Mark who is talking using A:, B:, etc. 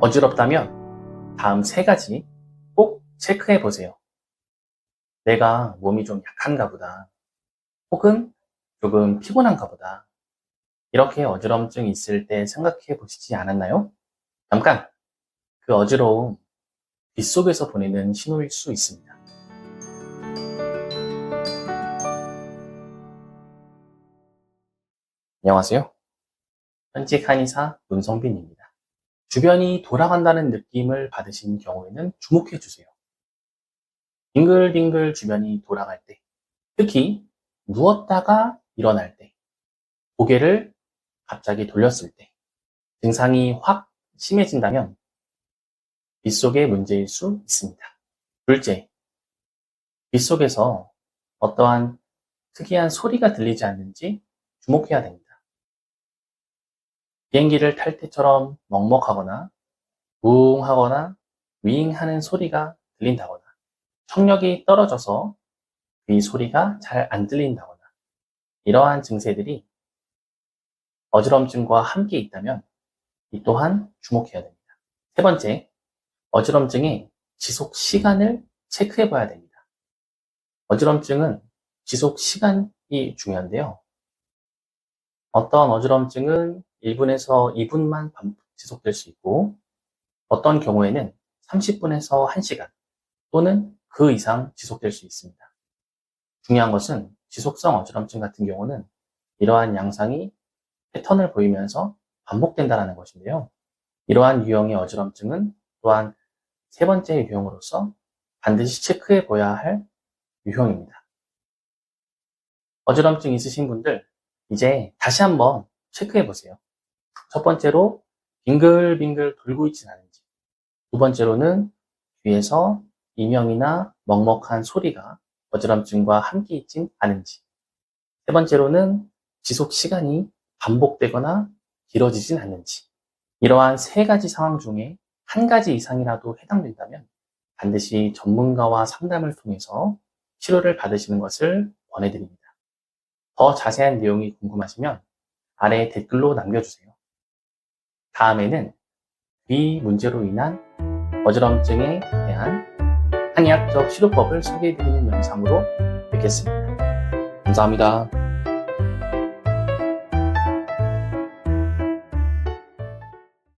A: 어지럽다면 다음 세 가지 꼭 체크해 보세요. 내가 몸이 좀 약한가 보다. 혹은 조금 피곤한가 보다. 이렇게 어지럼증이 있을 때 생각해 보시지 않았나요? 잠깐! 그 어지러움 빗속에서 보내는 신호일 수 있습니다. 안녕하세요. 현직 한의사 문성빈입니다. 주변이 돌아간다는 느낌을 받으신 경우에는 주목해 주세요. 빙글빙글 주변이 돌아갈 때, 특히 누웠다가 일어날 때, 고개를 갑자기 돌렸을 때, 증상이 확 심해진다면 빗속의 문제일 수 있습니다. 둘째, 빗속에서 어떠한 특이한 소리가 들리지 않는지 주목해야 됩니다. 비행기를 탈 때처럼 먹먹하거나 웅 하거나 윙 하는 소리가 들린다거나 청력이 떨어져서 이 소리가 잘 안 들린다거나 이러한 증세들이 어지럼증과 함께 있다면 이 또한 주목해야 됩니다. 세 번째, 어지럼증의 지속 시간을 체크해 봐야 됩니다. 어지럼증은 지속 시간이 중요한데요. 어떤 어지럼증은 1분에서 2분만 반복 지속될 수 있고 어떤 경우에는 30분에서 1시간 또는 그 이상 지속될 수 있습니다. 중요한 것은 지속성 어지럼증 같은 경우는 이러한 양상이 패턴을 보이면서 반복된다는 것인데요. 이러한 유형의 어지럼증은 또한 세 번째 유형으로서 반드시 체크해 보아야 할 유형입니다. 어지럼증 있으신 분들 이제 다시 한번 체크해 보세요. 첫 번째로 빙글빙글 돌고 있진 않은지 두 번째로는 뒤에서 이명이나 먹먹한 소리가 어지럼증과 함께 있진 않은지 세 번째로는 지속 시간이 반복되거나 길어지진 않는지 이러한 세 가지 상황 중에 한 가지 이상이라도 해당된다면 반드시 전문가와 상담을 통해서 치료를 받으시는 것을 권해드립니다. 더 자세한 내용이 궁금하시면 아래 댓글로 남겨주세요. 다음에는 위 문제로 인한 어지럼증에 대한 한의학적 치료법을 소개해드리는 영상으로 뵙겠습니다. 감사합니다.